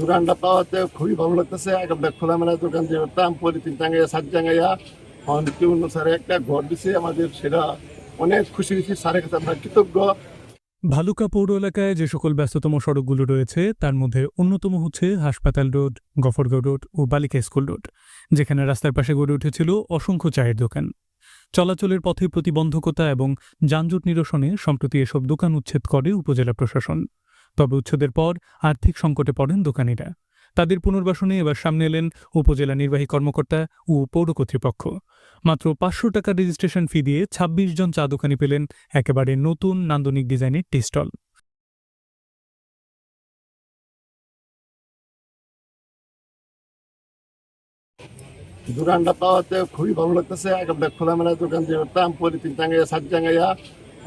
দোকানটা পাওয়াতে খুবই ভালো লাগতেছে। একটা খোলামেলা দোকান যে করতাম টাঙ্গাইয়া, সাত টাঙ্গাইয়া অনেক স্যারে একটা ঘর দিছে আমাদের, সেটা অনেক খুশি হয়েছি। স্যারের কাছে আমরা কৃতজ্ঞ। ভালুকা পৌর এলাকায় যে সকল ব্যস্ততম সড়কগুলো রয়েছে, তার মধ্যে অন্যতম হচ্ছে হাসপাতাল রোড, গফরগাঁও রোড ও বালিকা স্কুল রোড, যেখানে রাস্তার পাশে গড়ে উঠেছিল অসংখ্য চায়ের দোকান। চলাচলের পথে প্রতিবন্ধকতা এবং যানজট নিরসনে সম্প্রতি এসব দোকান উচ্ছেদ করে উপজেলা প্রশাসন। তবে উচ্ছেদের পর আর্থিক সংকটে পড়েন দোকানিরা। তাদের পুনর্বাসনে এবার সামনে এলেন উপজেলা নির্বাহী কর্মকর্তা ও পৌর কর্তৃপক্ষ। মাত্র পাঁচশো টাকা রেজিস্ট্রেশন ফি দিয়ে ২৬ জন চা দোকানি পেলেন একেবারে নতুন নান্দনিক ডিজাইনের টি স্টল। দোকানটা পাওয়াতে খুবই ভালো লাগতেছে। খোলামেলা দোকান যে করতাম পলিথিন টাঙ্গাইয়া সাত টাঙ্গাইয়া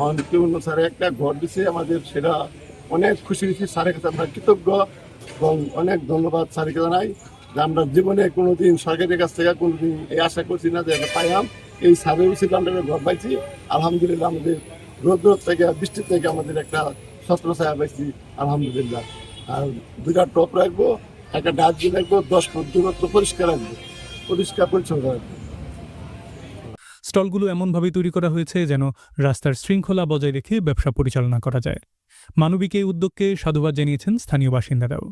অনেক স্যারে একটা ঘর দিছে আমাদের সেটা অনেক খুশি হয়েছি স্যারের কাছে। আমরা কৃতজ্ঞ এবং অনেক ধন্যবাদ স্যারকে জানাই যে আমরা জীবনে কোনোদিন সরকারের কাছ থেকে কোনোদিন এই আশা করছি না যে এটা পাইলাম। এই স্যারের উচিত আমরা ঘর পাইছি। আলহামদুলিল্লাহ আমাদের রোদ রোদ থেকে বৃষ্টির থেকে আমাদের একটা ছত্র ছায়া পাইছি। আলহামদুলিল্লাহ। আর দুটা টপ রাখব, একটা ডাস্টবিন রাখব, দশ ফুট দূরত্ব পরিষ্কার রাখব, পরিষ্কার পরিচ্ছন্ন রাখব। স্টলগুলো এমনভাবে তৈরি করা হয়েছে যেন রাস্তার শৃঙ্খলা বজায় রেখে ব্যবসা পরিচালনা করা যায়। মানবিক এই উদ্যোগকে সাধুবাদ জানিয়েছেন স্থানীয় বাসিন্দারাও।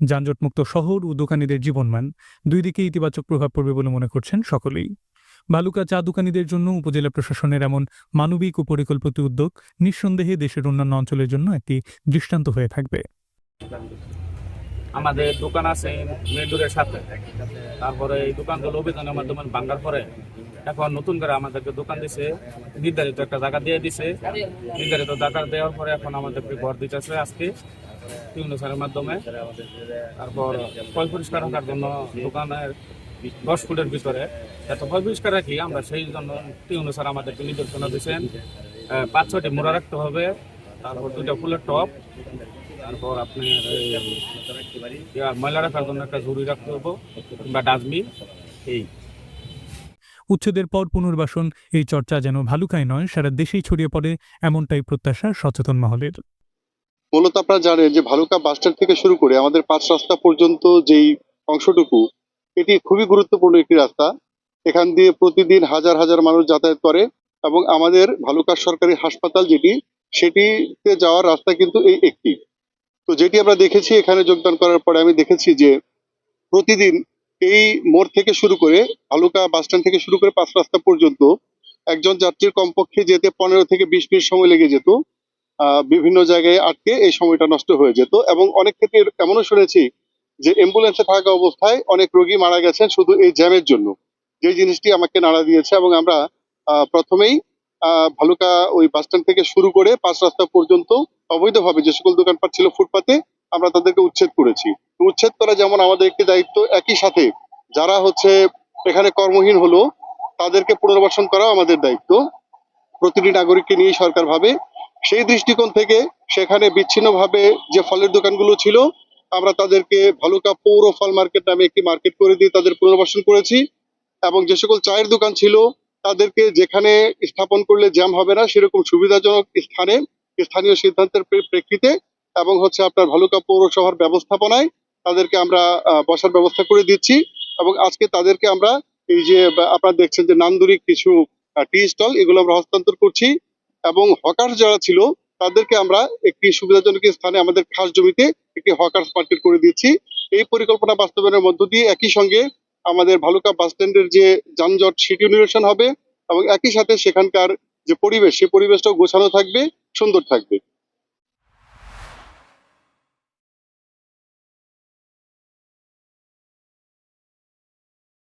যানজটমুক্ত শহর ও দোকানিদের জীবনমান দুই দিকে ইতিবাচক প্রভাব পড়বে বলে মনে করছেন সকলেই। বালুকা চা দোকানীদের জন্য উপজেলা প্রশাসনের এমন মানবিক ও পরিকল্পিত উদ্যোগ নিঃসন্দেহে দেশের অন্যান্য অঞ্চলের জন্য একটি দৃষ্টান্ত হয়ে থাকবে। আমাদের দোকান আছে মেডুরের সাথে। তারপরে এই দোকানগুলো অভিযানের মাধ্যমে ভাঙ্গার পরে এখন নতুন করে আমাদেরকে দোকান দিছে, নির্ধারিত একটা জায়গা দিয়ে দিছে। নির্ধারিত জায়গা দেওয়ার পরে এখন আমাদেরকে ঘর দিতেছে আজকে স্যারের মাধ্যমে। তারপর পয় পরিষ্কার রাখার জন্য দোকানের দশ ফুটের ভিতরে এত পয় পরিষ্কার রাখি, আমরা সেই জন্য স্যার আমাদেরকে নির্দেশনা দিয়েছেন পাঁচ ছয়টি মোড়া রাখতে হবে, তারপর দুটা ফুলের টপ তারপর আপনি ময়লা রাখার জন্য একটা ঝুড়ি রাখতে হবে কিংবা ডাস্টবিন এই। উচ্ছেদের পর পুনর্বাসন এই চর্চা যেন ভালুকায় নয় সারা দেশেই ছড়িয়ে পড়ে এমনটাই প্রত্যাশা সচেতন মহলের। মূলত আপনারা জানেন যে ভালুকা বাসস্ট্যান্ড থেকে শুরু করে আমাদের পাঁচ রাস্তা পর্যন্ত যেই অংশটুকু এটি খুবই গুরুত্বপূর্ণ একটি রাস্তা। এখান দিয়ে প্রতিদিন হাজার হাজার মানুষ যাতায়াত করে এবং আমাদের ভালুকা সরকারি হাসপাতাল যেটি সেটিতে যাওয়ার রাস্তা কিন্তু এই একটি। তো যেটি আমরা দেখেছি, এখানে যোগদান করার পরে আমি দেখেছি যে প্রতিদিন এই মোড় থেকে শুরু করে ভালুকা বাসস্ট্যান্ড থেকে শুরু করে পাঁচ রাস্তা পর্যন্ত একজন যাত্রীর কমপক্ষে যেতে পনেরো থেকে বিশ মিনিট সময় লেগে যেত। বিভিন্ন জায়গায় আটকে এই সময়টা নষ্ট হয়ে যেত এবং অনেক ক্ষেত্রে এমনও শুনেছি যে অ্যাম্বুলেন্সে থাকা অবস্থায় অনেক রোগী মারা গেছেন শুধু এই জ্যামের জন্য। যে জিনিসটি আমাকে নাড়া দিয়েছে এবং আমরা প্রথমেই ভালুকা ওই বাস স্ট্যান্ড থেকে শুরু করে পাঁচ রাস্তা পর্যন্ত অবৈধভাবে যে সকল দোকানপাট ছিল ফুটপাতে, আমরা তাদেরকে উচ্ছেদ করেছি। উচ্ছেদ করা যেমন আমাদের একটি দায়িত্ব, একই সাথে যারা হচ্ছে এখানে কর্মহীন হলো, তাদেরকে পুনর্বাসন করাও আমাদের দায়িত্ব। প্রতিটি নাগরিককে নিয়ে সরকার ভাবে। সেই দৃষ্টিকোণ থেকে সেখানে বিচ্ছিন্নভাবে যে ফলের দোকানগুলো ছিল, আমরা তাদেরকে ভালুকা পৌর ফল মার্কেট নামে একটি মার্কেট করে দিয়ে তাদের পুনর্বাসন করেছি। এবং যে সকল চায়ের দোকান ছিল তাদেরকে যেখানে স্থাপন করলে জ্যাম হবে না, সেরকম সুবিধাজনক স্থানে, স্থানীয় সিদ্ধান্তের প্রেক্ষিতে এবং হচ্ছে আপনার ভালুকা পৌরসভার ব্যবস্থাপনায় তাদেরকে আমরা বসার ব্যবস্থা করে দিচ্ছি এবং আজকে তাদেরকে আমরা এই যে আপনারা দেখছেন যে নান্দরিক কিছু টি স্টল, এগুলো আমরা হস্তান্তর করছি এবং হকার যারা ছিল তাদেরকে আমরা একটি সুবিধাজনক স্থানে আমাদের খাস জমিতে একটি হকার মার্কেট করে দিচ্ছি। এই পরিকল্পনা বাস্তবায়নের মধ্য দিয়ে একই সঙ্গে আমাদের ভালুকা বাস স্ট্যান্ডের যে যানজট, সেটিও নিরসন হবে এবং একই সাথে সেখানকার যে পরিবেশ সে পরিবেশটাও গোছানো থাকবে, সুন্দর থাকবে।